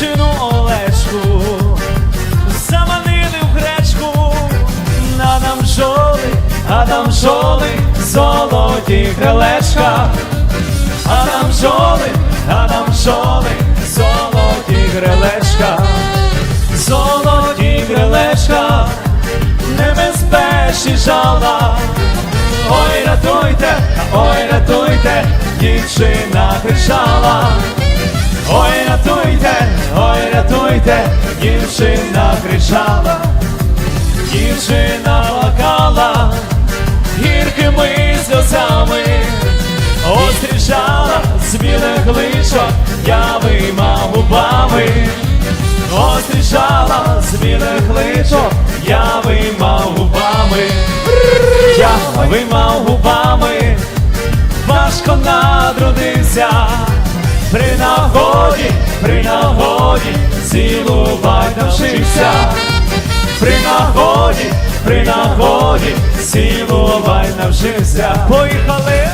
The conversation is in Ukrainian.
дівчину Олешку, заманили в гречку, на нам жоли, а нам жоли, золоті крилечка, а нам жоли, а нам жоли, золоті крилечка, золоті крилечка, небезпечні жала. Ой, рятуйте, ой, рятуйте, дівчина кричала. Рятуйте, дівчина кричала, дівчина плакала гіркими сльозами, остріжала з білих личок явима губами, остріжала з білих личок явима губами, явима губами, важко надрудився. При нагоді, при нагоді, навчився. При нагоді, при нагоді, цілувай навчився. Поїхали!